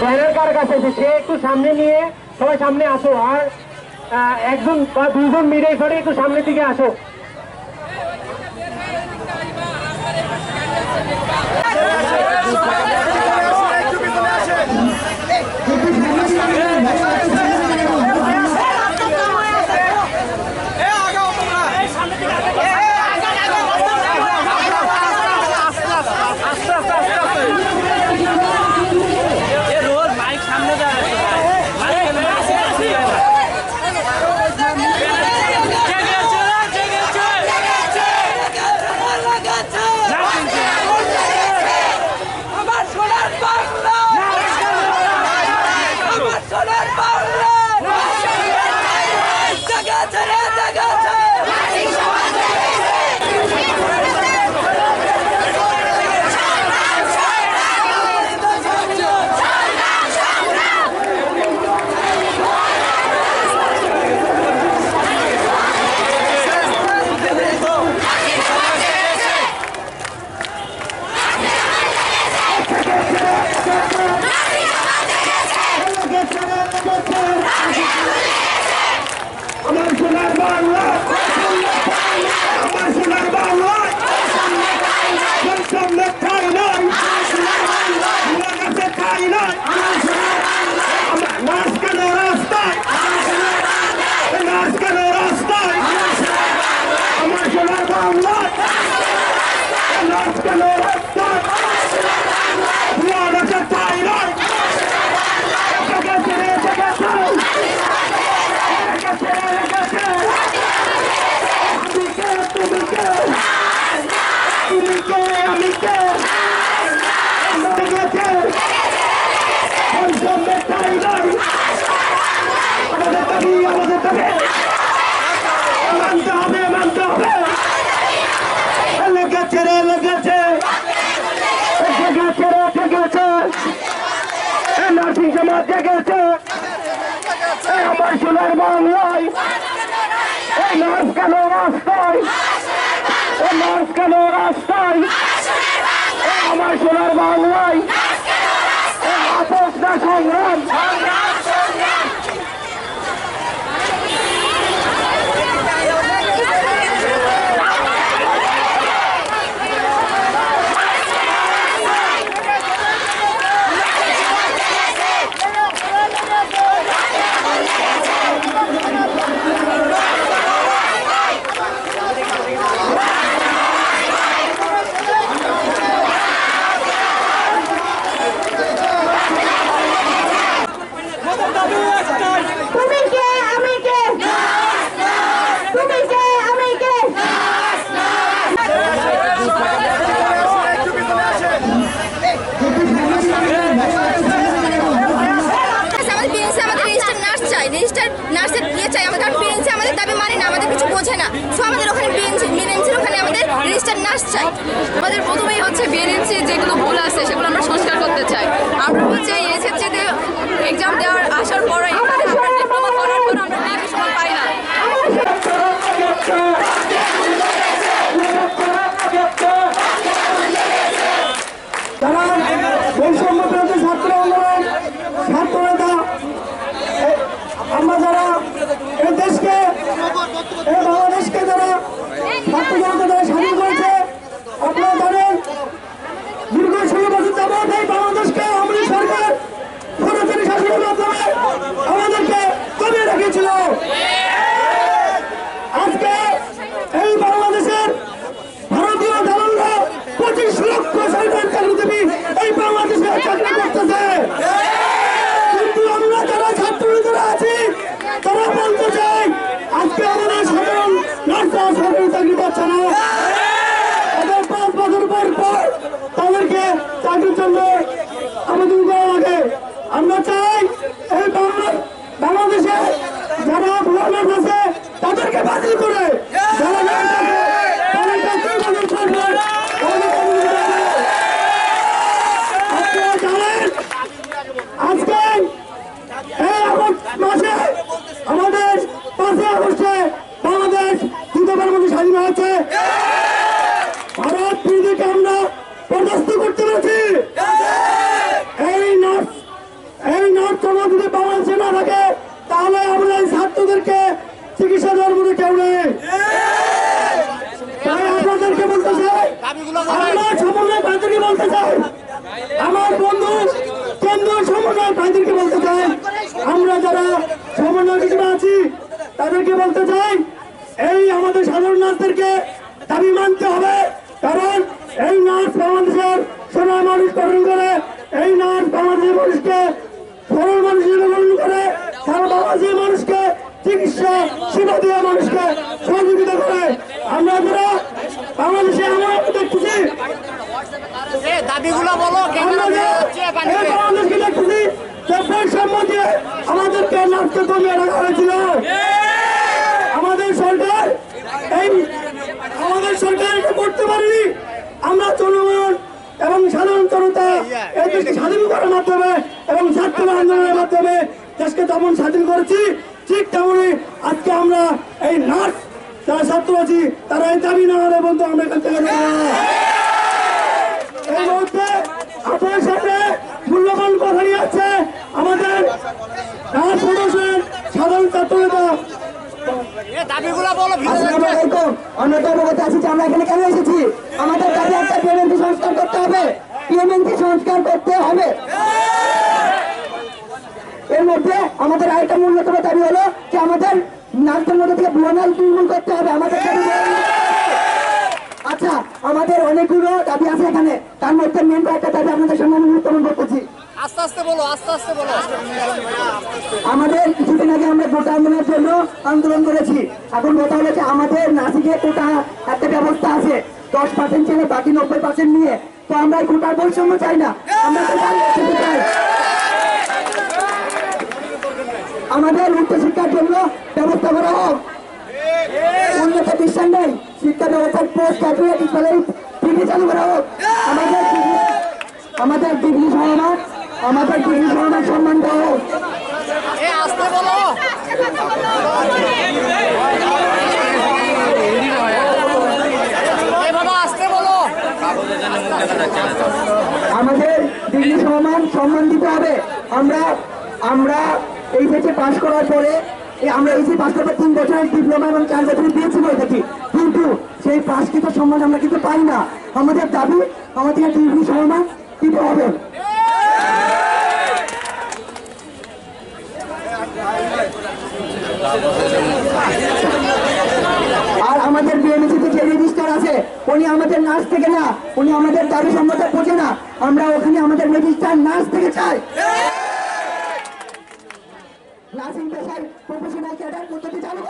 Banner কার কাছে সে একটু সামনে নিয়ে সবাই সামনে আসো, আর একজন বা দুজন মিলে সরে একটু সামনের দিকে আসো রোজ মাইক সামনে যায় আমার সোনার বাংলা আমার সোনার বাংলা জায়গা আছে রে জায়গা আছে আমার সোনার বাংলা আমার সোনার বাংলা সামনে ঠাই নয় আমার কাছে ঠাই নয় নাচ কেন রাস্তায় নাচ কেন রাস্তায় আমার সোনার বাংলা নাচ কেন রাস্তায় আমার কাছে ঠাই নয় জায়গা ছেড়ে জায়গা ছাড়ো সমাজ জেগেছে। আমার সোনার বাংলায়। এই নাচ কেন রাস্তায়। এই নাচ কেন রাস্তায়। আমার সোনার বাংলায়। আপোষ না তুমি কে আমি কে তুমি কে আমি কে আমাদের পেরেন্টস আমাদের রেজিস্টার নার্স চাই রেজিস্টার চাই আমাদের আমাদের দাবি মানে না, আমাদের কিছু বোঝে না। আমাদের ওখানে ওখানে আমাদের চাই। আমাদের প্রথমেই হচ্ছে বিএনএনসি যেগুলো ভুল আছে, সেগুলো আমরা সংস্কার করতে চাই। আমরা হচ্ছে এসএসসিতে এক্সাম দেওয়ার আসার পরে ডিপ্লোমা করার পর আমরা ডিগ্রি সময় পাই না যারা বৈষম্য বিরোধী ছাত্র আন্দোলন ছাত্র নেতা এ- আমরা যারা এই দেশকে এই বাংলাদেশকে যারা ছাত্র জনতা যারা স্বাধীন করেছে আপনারা জানেন দীর্ঘ ষোলো বছর যাবৎ এই বাংলাদেশকে আওয়ামী সরকার সরাসরি শাসনের মাধ্যমে আমাদেরকে কমিয়ে রেখেছিল আজকে এই বাংলাদেশের ভারতীয় দালালরা পঁচিশ লক্ষ সরকার চাকরিজীবী এই বাংলাদেশে চাকরি করতেছে কিন্তু আমরা যারা ছাত্র নেতারা আছি তারা বলতে চাই আজকে আমাদের সাধারণ নার্সরা সরকারি না তাদের পাঁচ তাদেরকে চাকরির জন্য আবেদন করা লাগে আমরা চাই এই বাংলা বাংলাদেশে যারা ভুয়ানের আছে তাদেরকে বাতিল করে যারা nurse আছে, তাদেরকে বাতিল করে সরকার, তাদেরকে বাতিল করে দেবে। আপনারা জানেন আজকে এই আগস্ট মাসে আমাদের পাঁচই আগস্টে বাংলাদেশ দ্বিতীয়বার মধ্যে স্বাধীন হয়েছে ভারত বিরোধীকে আমরা পরাস্ত করতে পেরেছি এই নার্স কেউ নেই তাই আপনাদেরকে বলতে চাই আমরা সমন্বয় প্রার্থীকে বলতে চাই। আমার বন্ধু কেন্দ্রীয় সমন্বয় প্রার্থীকে বলতে চাই। আমরা যারা সমন্বয় হিসেবে আছি, তাদেরকে বলতে চাই, এই আমাদের সাধারণ নার্সদেরকে দাবি মানতে হবে। কারণ এই নার্স বাংলাদেশের সোনার মানুষ গঠন করে, এই নার্স বাংলাদেশের মানুষকে সরল মানুষ গঠন করে সারা বাংলাদেশের মানুষকে চিকিৎসা সেবা দেওয়া মানুষকে সহযোগিতা করে, আমরা যারা বাংলাদেশে আমরা দাবিগুলো বলো দিয়ে আমাদেরকে নাচতে কমিয়ে রাখা হয়েছিল। আমাদের সরকার এই আমাদের সরকার এটা করতে পারেনি। আমরা জনগণ এবং সাধারণ জনতা এই দেশকে স্বাধীন করার মাধ্যমে এবং ছাত্র আন্দোলনের মাধ্যমে দেশকে যেমন স্বাধীন করেছি ঠিক তেমনই আজকে আমরা এই নার্স যারা ছাত্র আছি তারা এই দাবি না হলে বন্ধু আমরা এখান থেকে যাব না। এই মুহূর্তে আপনার সামনে মূল্যবান কথা নিয়ে আছে আমাদের রাজ সদস্যের সাধারণ ছাত্র নেতা দাবিগুলো বলো অবগত আছি যে আমরা এখানে কেন এসেছি? আমাদের কাছে একটা সংস্কার করতে হবে। পিএমএনসি সংস্কার করতে হবে। এর মধ্যে আমাদের আরেকটা মূল্যতম দাবি হলো যে আমাদের নাচের মধ্যে থেকে করতে হবে। আমাদের দাবি। আচ্ছা আমাদের অনেকগুলো দাবি আছে এখানে। তার মধ্যে মেন কয়েকটা দাবি আপনাদের সামনে আমি আমাদের কিছুদিন আগে আমরা কোটা আন্দোলনের জন্য আন্দোলন করেছি। এখন কথা হলো আমাদের নাসিকে কোটা একটা ব্যবস্থা আছে। দশ পার্সেন্ট ছেলে বাকি নব্বই পার্সেন্ট নিয়ে। তো আমরা এই কোটার বৈষম্য চাই না। আমরা চাই। আমাদের উচ্চশিক্ষার জন্য ব্যবস্থা করা হোক। উন্নত বিশ্বাস নেই। শিক্ষা ব্যবস্থার পোস্ট গ্রাজুয়েট স্কলার ডিগ্রি চালু করা হোক। আমাদের আমাদের ডিগ্রি সমাজ আমাদের ডিগ্রি সমাজ সম্মান বাবা আস্তে বলো। আমাদের ডিগ্রি সমান সম্মান দিতে হবে। আমরা আমরা এইচএসে পাশ করার পরে এই আমরা এইচএসে পাশ করার তিন বছরের ডিপ্লোমা এবং চার বছরের করে থাকি কিন্তু সেই পাশকৃত সম্মান আমরা কিন্তু পাই না। আমাদের দাবি আমাদের ডিগ্রি সম্মান দিতে হবে। আর আমাদের বিএমসিতে যে রেজিস্টার আছে, উনি আমাদের নার্স থেকে না, উনি আমাদের দাবি সম্মত বোঝে না। আমরা ওখানে আমাদের রেজিস্টার নার্স থেকে চাই। নার্সিং পেশায় প্রফেশনাল ক্যাডার পদ্ধতি চালু